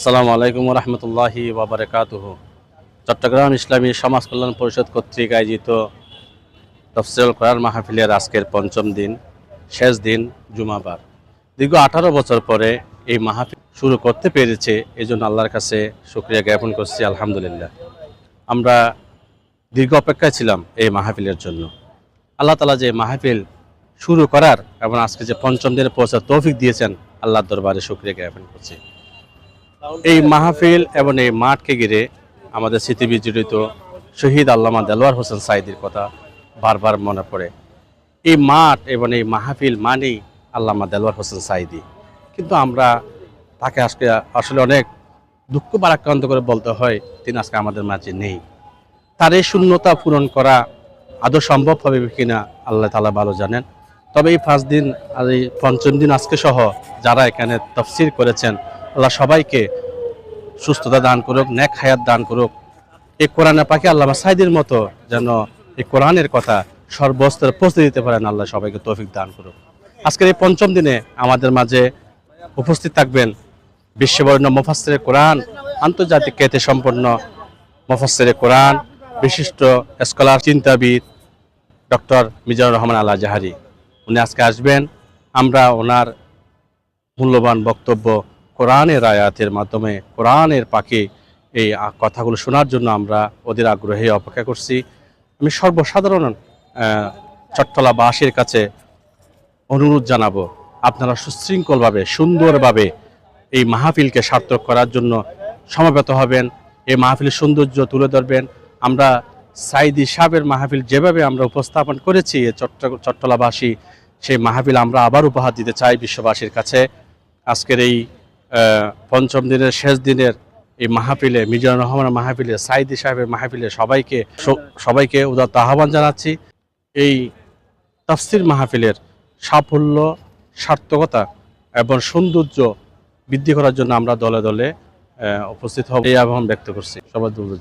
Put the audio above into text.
আসসালামু আলাইকুম রহমতুল্লাহি ওবরাকাতুহ। চট্টগ্রাম ইসলামী সমাজ কল্যাণ পরিষদ কর্তৃক আয়োজিত তফসিল কোরআন মাহফিলের আজকের পঞ্চম দিন, শেষ দিন, জুমাবার। দীর্ঘ আঠারো বছর পরে এই মাহফিল শুরু করতে পেরেছে এই জন্য আল্লাহর কাছে শুক্রিয়া জ্ঞাপন করছি, আলহামদুলিল্লাহ। আমরা দীর্ঘ অপেক্ষায় ছিলাম এই মাহফিলের জন্য। আল্লাহ তালা যে মাহফিল শুরু করার এবং আজকে যে পঞ্চম দিনে পৌঁছার তৌফিক দিয়েছেন, আল্লাহর দরবারে শুক্রিয়া জ্ঞাপন করছি। এই মাহফিল এবং এই মাঠকে ঘিরে আমাদের স্মৃতি বিজড়িত শহীদ আল্লামা দেলোয়ার হোসেন সাইদির কথা বারবার মনে পড়ে। এই মাঠ এবং এই মাহফিল মানেই আল্লামা দেলোয়ার হোসেন সাইদি কিন্তু আমরা তাকে আজকে আসলে অনেক দুঃখ বারাক্রান্ত করে বলতে হয়, তিনি আজকে আমাদের মাঝে নেই। তার এই শূন্যতা পূরণ করা আদৌ সম্ভব হবে কিনা আল্লাহ তালা ভালো জানেন। তবে এই পাঁচ দিন আর এই পঞ্চম দিন আজকে সহ যারা এখানে তফসির করেছেন আল্লাহ সবাইকে সুস্থতা দান করুক, নেক হায়াত দান করুক। এই কোরআনে পাখি আল্লাহ সাইদের মতো যেন এই কোরআনের কথা সর্বস্তরে পৌঁছে দিতে পারেন, আল্লাহ সবাইকে তৌফিক দান করুক। আজকের এই পঞ্চম দিনে আমাদের মাঝে উপস্থিত থাকবেন বিশ্ববর্ণ মুফাসসিরে কোরআন, আন্তর্জাতিক খ্যাতি সম্পন্ন মুফাসসিরে কোরআন, বিশিষ্ট স্কলার, চিন্তাবিদ ডক্টর মিজানুর রহমান আল্লাহ জাহারি উনি আজকে আসবেন। আমরা ওনার মূল্যবান বক্তব্য কোরআনের আয়াতের মাধ্যমে, কোরআনের পাখি এই কথাগুলো শোনার জন্য আমরা ওদের আগ্রহে অপেক্ষা করছি। আমি সর্বসাধারণ চট্টলাবাসীর কাছে অনুরোধ জানাব, আপনারা সুশৃঙ্খলভাবে, সুন্দরভাবে এই মাহফিলকে সার্থক করার জন্য সমবেত হবেন, এই মাহফিলের সৌন্দর্য তুলে ধরবেন। আমরা সাইদি সাহেবের মাহফিল যেভাবে আমরা উপস্থাপন করেছি চট্ট, চট্টলাবাসী, সেই মাহফিল আমরা আবার উপহার দিতে চাই বিশ্ববাসীর কাছে। আজকের এই পঞ্চম দিনের শেষ দিনের এই মাহফিলে, মিজানুর রহমানের মাহফিলে, সাইদি সাহেবের মাহফিলে সবাইকে সবাইকে উদাত্ত আহ্বান জানাচ্ছি। এই তাফসির মাহফিলের সাফল্য, সার্থকতা এবং সৌন্দর্য বৃদ্ধি করার জন্য আমরা দলে দলে উপস্থিত হব। এই আহ্বান ব্যক্ত করছি। সবার দুর্যোগ